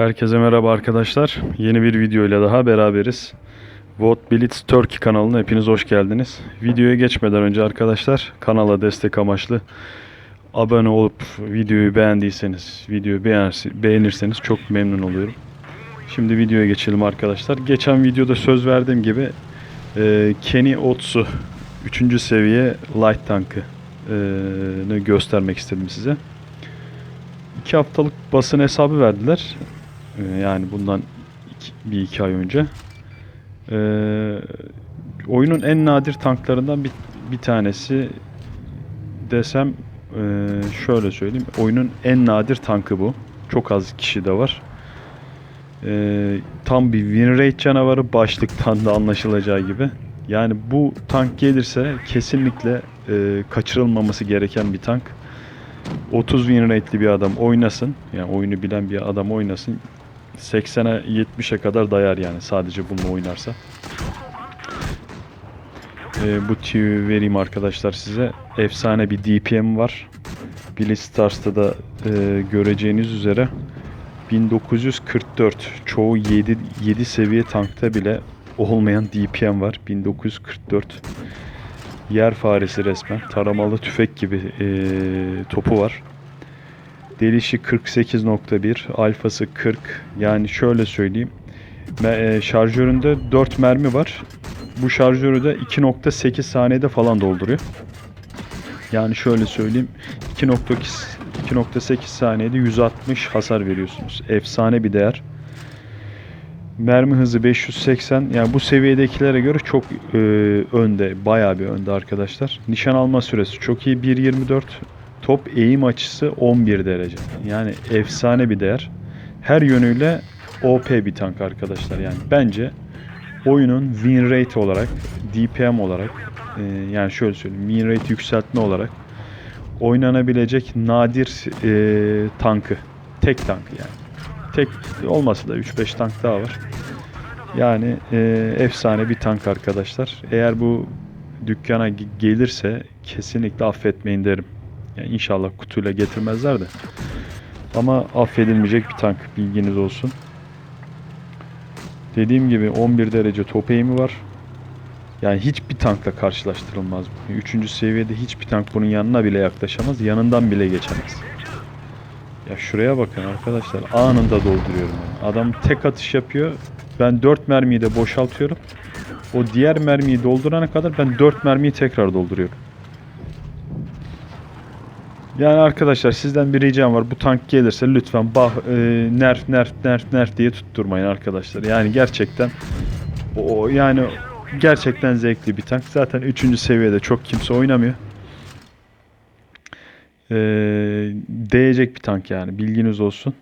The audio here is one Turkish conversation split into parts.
Herkese merhaba arkadaşlar. Yeni bir video ile daha beraberiz. Vot Blitz Turkey kanalına hepiniz hoş geldiniz. Videoya geçmeden önce arkadaşlar kanala destek amaçlı abone olup videoyu beğendiyseniz, videoyu beğenirse- beğenirseniz çok memnun oluyorum. Şimdi videoya geçelim arkadaşlar. Geçen videoda söz verdiğim gibi e, Kenny Ots'u 3. seviye light tankı e, göstermek istedim size. 2 haftalık basın hesabı verdiler. Ee, Yani bundan iki, bir iki ay önce. Ee, oyunun en nadir tanklarından bir, bir tanesi desem ee, şöyle söyleyeyim. Oyunun en nadir tankı bu. Çok az kişi de var. Ee, tam bir win rate canavarı başlıktan da anlaşılacağı gibi. Yani bu tank gelirse kesinlikle ee, kaçırılmaması gereken bir tank. 30 win rate'li bir adam oynasın. Yani oyunu bilen bir adam oynasın. 80'e 70'e kadar dayar yani sadece bununla oynarsa. Ee, bu tüyü vereyim arkadaşlar size. Efsane bir DPM var. Billy Stars'ta da e, göreceğiniz üzere 1944 çoğu 7 7 seviye tankta bile olmayan DPM var. 1944 yer faresi resmen. Taramalı tüfek gibi e, topu var. Delişi 48.1, alfası 40. Yani şöyle söyleyeyim. E, şarjöründe 4 mermi var. Bu şarjörü de 2.8 saniyede falan dolduruyor. Yani şöyle söyleyeyim. 2.2 2.8 saniyede 160 hasar veriyorsunuz. Efsane bir değer. Mermi hızı 580. Yani bu seviyedekilere göre çok e, önde. Bayağı bir önde arkadaşlar. Nişan alma süresi çok iyi. 1.24. Top eğim açısı 11 derece. Yani efsane bir değer. Her yönüyle OP bir tank arkadaşlar. Yani bence oyunun win rate olarak, DPM olarak e, yani şöyle söyleyeyim. Win rate yükseltme olarak oynanabilecek nadir e, tankı. Tek tank yani. Tek olmasa da 3-5 tank daha var. Yani e, efsane bir tank arkadaşlar. Eğer bu dükkana ge- gelirse kesinlikle affetmeyin derim. Yani inşallah kutuyla getirmezler de. Ama affedilmeyecek bir tank bilginiz olsun. Dediğim gibi 11 derece top eğimi var. Yani hiçbir tankla karşılaştırılmaz bu. Üçüncü seviyede hiçbir tank bunun yanına bile yaklaşamaz. Yanından bile geçemez. Ya şuraya bakın arkadaşlar. Anında dolduruyorum. Yani. Adam tek atış yapıyor. Ben 4 mermiyi de boşaltıyorum. O diğer mermiyi doldurana kadar ben 4 mermiyi tekrar dolduruyorum. Yani arkadaşlar sizden bir ricam var. Bu tank gelirse lütfen bah, e, nerf nerf nerf nerf diye tutturmayın arkadaşlar. Yani gerçekten o yani gerçekten zevkli bir tank. Zaten 3. seviyede çok kimse oynamıyor. Ee, değecek bir tank yani bilginiz olsun.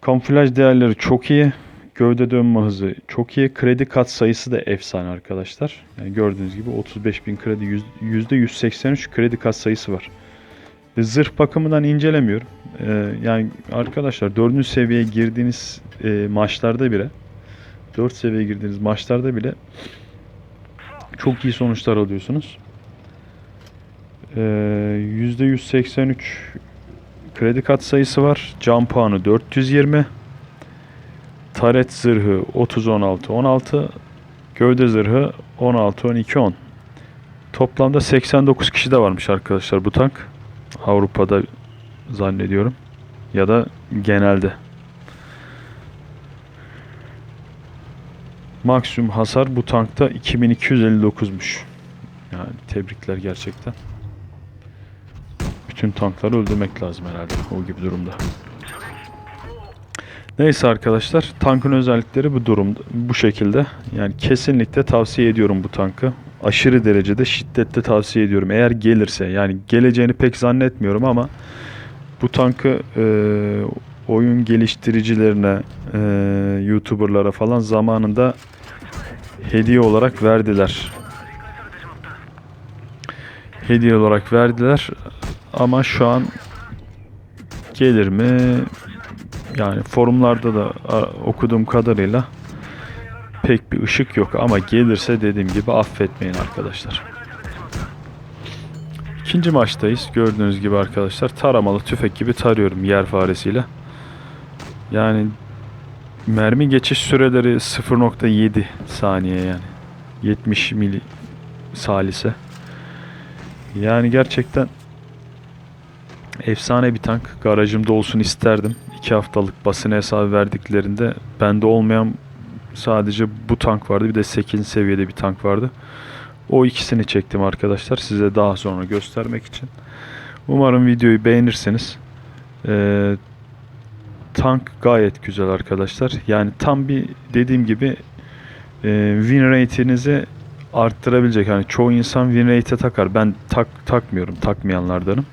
Kamuflaj değerleri çok iyi. Gövde dönme hızı çok iyi. Kredi kat sayısı da efsane arkadaşlar. Yani gördüğünüz gibi 35.000 kredi yüz- %183 kredi kat sayısı var. Zırh bakımından incelemiyorum. Ee, yani arkadaşlar 4. seviyeye girdiğiniz e, maçlarda bile 4 seviyeye girdiğiniz maçlarda bile çok iyi sonuçlar alıyorsunuz. Ee, %183 kredi kat sayısı var. Can puanı 420. Taret zırhı 30 16 16. Gövde zırhı 16 12 10. Toplamda 89 kişi de varmış arkadaşlar bu tank. Avrupa'da zannediyorum ya da genelde. Maksimum hasar bu tankta 2259'muş. Yani tebrikler gerçekten. Bütün tankları öldürmek lazım herhalde o gibi durumda. Neyse arkadaşlar tankın özellikleri bu durumda bu şekilde. Yani kesinlikle tavsiye ediyorum bu tankı. Aşırı derecede şiddetle tavsiye ediyorum. Eğer gelirse yani geleceğini pek zannetmiyorum ama bu tankı e, oyun geliştiricilerine, e, YouTuber'lara falan zamanında hediye olarak verdiler. Hediye olarak verdiler ama şu an gelir mi? Yani forumlarda da okuduğum kadarıyla pek bir ışık yok ama gelirse dediğim gibi affetmeyin arkadaşlar. İkinci maçtayız. Gördüğünüz gibi arkadaşlar taramalı tüfek gibi tarıyorum yer faresiyle. Yani mermi geçiş süreleri 0.7 saniye yani. 70 mili salise. Yani gerçekten efsane bir tank. Garajımda olsun isterdim. 2 haftalık basın hesabı verdiklerinde bende olmayan sadece bu tank vardı. Bir de 8 seviyede bir tank vardı. O ikisini çektim arkadaşlar. Size daha sonra göstermek için. Umarım videoyu beğenirsiniz. Ee, tank gayet güzel arkadaşlar. Yani tam bir dediğim gibi e, win rate'inizi arttırabilecek. Hani çoğu insan win rate'e takar. Ben tak takmıyorum. Takmayanlardanım.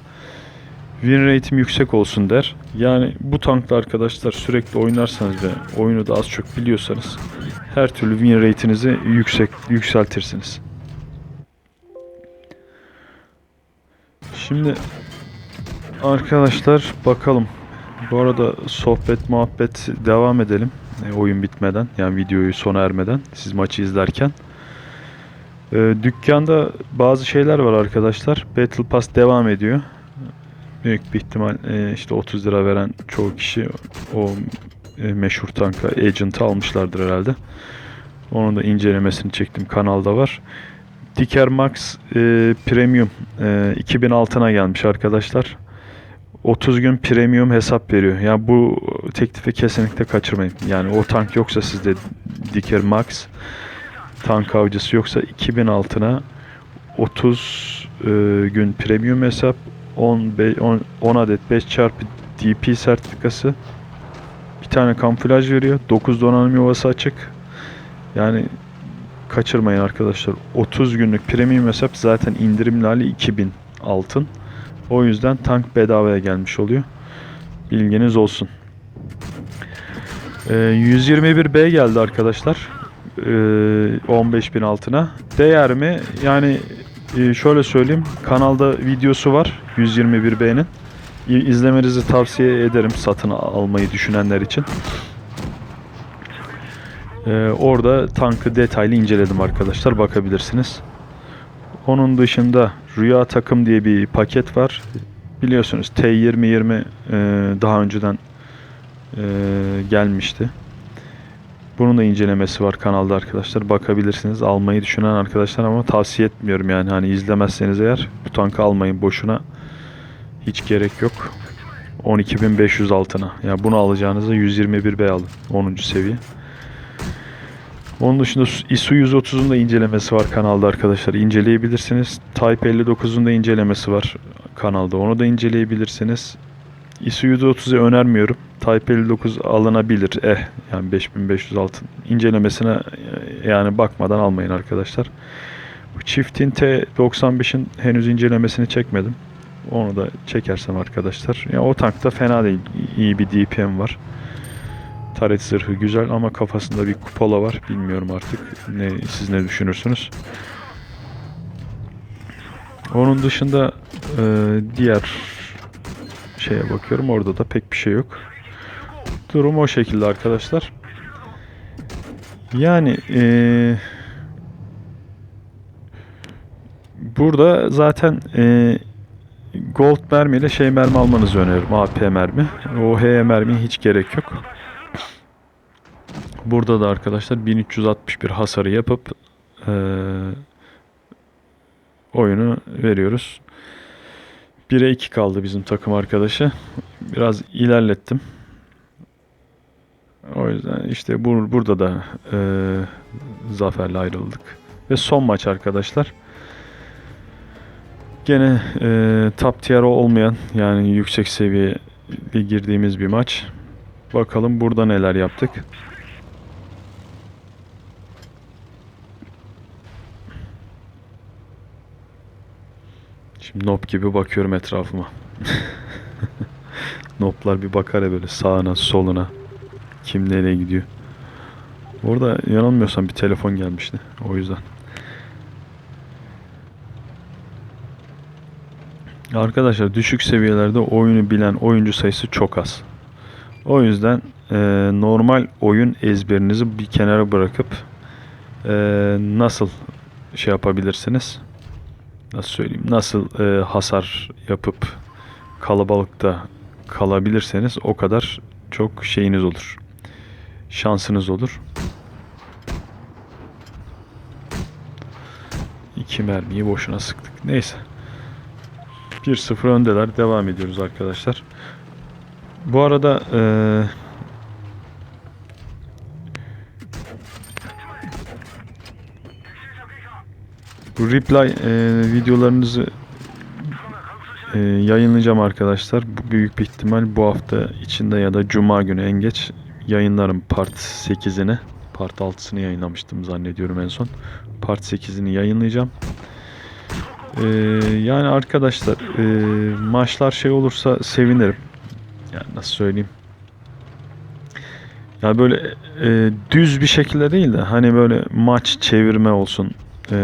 Win rate'im yüksek olsun der. Yani bu tankla arkadaşlar sürekli oynarsanız ve oyunu da az çok biliyorsanız her türlü win rate'inizi yüksek yükseltirsiniz. Şimdi arkadaşlar bakalım. Bu arada sohbet muhabbet devam edelim. E, oyun bitmeden yani videoyu sona ermeden siz maçı izlerken. E, dükkanda bazı şeyler var arkadaşlar. Battle Pass devam ediyor. Büyük bir ihtimal e, işte 30 lira veren çoğu kişi o e, meşhur tanka Agent'ı almışlardır herhalde. Onun da incelemesini çektim kanalda var. Diker Max e, Premium e, 2000 altına gelmiş arkadaşlar. 30 gün premium hesap veriyor. Yani bu teklifi kesinlikle kaçırmayın. Yani o tank yoksa sizde Diker Max tank avcısı yoksa 2000 altına 30 e, gün premium hesap 10, be- 10, 10 adet 5 çarpı DP sertifikası bir tane kamuflaj veriyor. 9 donanım yuvası açık. Yani kaçırmayın arkadaşlar. 30 günlük premium hesap zaten indirimli hali 2000 altın. O yüzden tank bedavaya gelmiş oluyor. Bilginiz olsun. Ee, 121B geldi arkadaşlar. Ee, 15.000 altına. Değer mi? Yani e, şöyle söyleyeyim. Kanalda videosu var. 121B'nin. İ- İzlemenizi tavsiye ederim satın almayı düşünenler için. Ee, orada tankı detaylı inceledim arkadaşlar. Bakabilirsiniz. Onun dışında Rüya Takım diye bir paket var. Biliyorsunuz T2020 e, daha önceden e, gelmişti. Bunun da incelemesi var kanalda arkadaşlar. Bakabilirsiniz. Almayı düşünen arkadaşlar ama tavsiye etmiyorum yani. Hani izlemezseniz eğer bu tankı almayın boşuna. Hiç gerek yok. 12.500 altına. Yani bunu alacağınıza 121B alın. 10. seviye. Onun dışında ISU 130'un da incelemesi var kanalda arkadaşlar. İnceleyebilirsiniz. Type 59'un da incelemesi var kanalda. Onu da inceleyebilirsiniz. ISU 130'u önermiyorum. Type 59 alınabilir. Eh yani 5500 altın. İncelemesine e, yani bakmadan almayın arkadaşlar. Çiftin T95'in henüz incelemesini çekmedim. Onu da çekersem arkadaşlar. Ya o tankta fena değil. İyi bir DPM var. Taret zırhı güzel ama kafasında bir kupola var. Bilmiyorum artık. Ne siz ne düşünürsünüz? Onun dışında e, diğer şeye bakıyorum. Orada da pek bir şey yok. Durum o şekilde arkadaşlar. Yani e, burada zaten e, gold mermi ile şey mermi almanızı öneririm. AP mermi. O HE mermiye hiç gerek yok. Burada da arkadaşlar 1361 hasarı yapıp eee, oyunu veriyoruz. 1'e 2 kaldı bizim takım arkadaşı. Biraz ilerlettim. O yüzden işte bur burada da eee, zaferle ayrıldık. Ve son maç arkadaşlar. Gene eee top tier olmayan yani yüksek seviyeye girdiğimiz bir maç. Bakalım burada neler yaptık. Şimdi nop gibi bakıyorum etrafıma. Noplar bir bakar ya böyle sağına soluna. Kim nereye gidiyor. Orada yanılmıyorsam bir telefon gelmişti. O yüzden. Arkadaşlar düşük seviyelerde oyunu bilen oyuncu sayısı çok az. O yüzden e, normal oyun ezberinizi bir kenara bırakıp e, nasıl şey yapabilirsiniz? Nasıl söyleyeyim? Nasıl e, hasar yapıp kalabalıkta kalabilirseniz o kadar çok şeyiniz olur. Şansınız olur. İki mermiyi boşuna sıktık. Neyse. 1-0 öndeler. Devam ediyoruz arkadaşlar. Bu arada eee bu reply eee, videolarınızı eee, yayınlayacağım arkadaşlar. Bu büyük bir ihtimal bu hafta içinde ya da cuma günü en geç yayınlarım part 8'ini. Part 6'sını yayınlamıştım zannediyorum en son. Part 8'ini yayınlayacağım. Eee, yani arkadaşlar eee, maçlar şey olursa sevinirim. Yani nasıl söyleyeyim? Ya böyle e, düz bir şekilde değil de hani böyle maç çevirme olsun. E,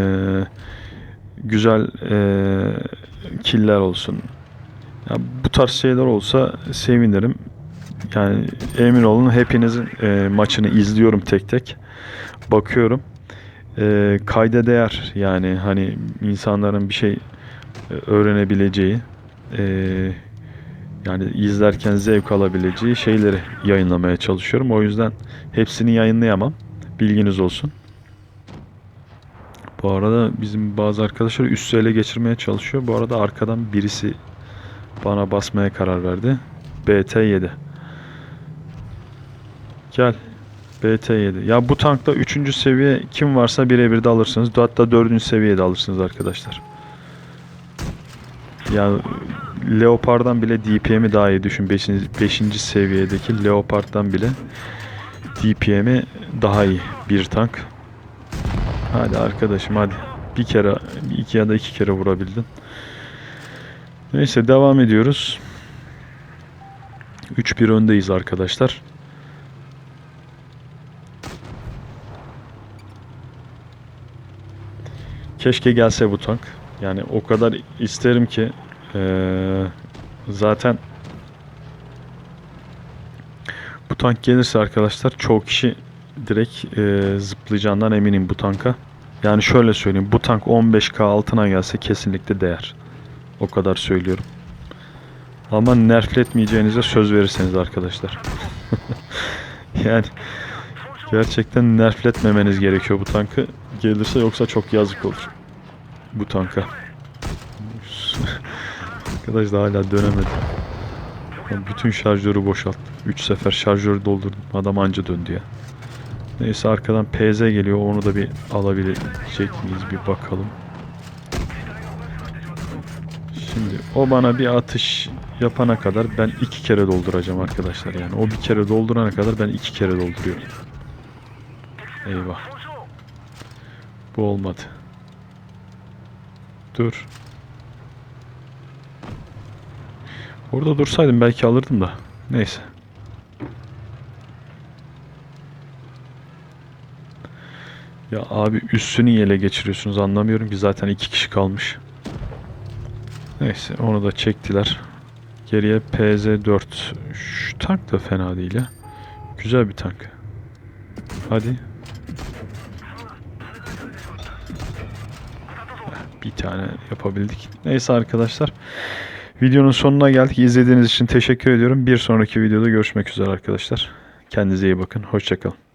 güzel e, killer olsun. Ya bu tarz şeyler olsa sevinirim. Yani emin olun hepinizin e, maçını izliyorum tek tek. Bakıyorum. E, kayda değer yani hani insanların bir şey e, öğrenebileceği e, yani izlerken zevk alabileceği şeyleri yayınlamaya çalışıyorum. O yüzden hepsini yayınlayamam. Bilginiz olsun. Bu arada bizim bazı arkadaşlar üstü ele geçirmeye çalışıyor. Bu arada arkadan birisi bana basmaya karar verdi. BT7. Gel. BT7. Ya bu tankta 3. seviye kim varsa birebir de alırsınız. Hatta 4. seviyede alırsınız arkadaşlar. Ya Leopard'dan bile DPM'i daha iyi düşün. 5. seviyedeki Leopard'dan bile DPM'i daha iyi bir tank. Hadi arkadaşım hadi. Bir kere, iki ya da iki kere vurabildin. Neyse devam ediyoruz. 3-1 öndeyiz arkadaşlar. Keşke gelse bu tank. Yani o kadar isterim ki eee, zaten bu tank gelirse arkadaşlar çoğu kişi direkt eee, zıplayacağından eminim bu tanka. Yani şöyle söyleyeyim bu tank 15k altına gelse kesinlikle değer. O kadar söylüyorum. Ama nerfletmeyeceğinize söz verirseniz arkadaşlar. yani gerçekten nerfletmemeniz gerekiyor bu tankı. Gelirse yoksa çok yazık olur. Bu tanka. Arkadaş da hala dönemedi. Bütün şarjörü boşalttım. 3 sefer şarjörü doldurdum. Adam anca döndü ya. Neyse arkadan PZ geliyor. Onu da bir alabilecek miyiz bir bakalım. Şimdi o bana bir atış yapana kadar ben iki kere dolduracağım arkadaşlar. Yani o bir kere doldurana kadar ben iki kere dolduruyorum. Eyvah. Bu olmadı. Dur. Orada dursaydım belki alırdım da. Neyse. Ya abi üstünü ele geçiriyorsunuz anlamıyorum ki zaten iki kişi kalmış. Neyse onu da çektiler. Geriye PZ4. Şu tank da fena değil ya. Güzel bir tank. Hadi. Bir tane yapabildik. Neyse arkadaşlar. Videonun sonuna geldik. İzlediğiniz için teşekkür ediyorum. Bir sonraki videoda görüşmek üzere arkadaşlar. Kendinize iyi bakın. Hoşçakalın.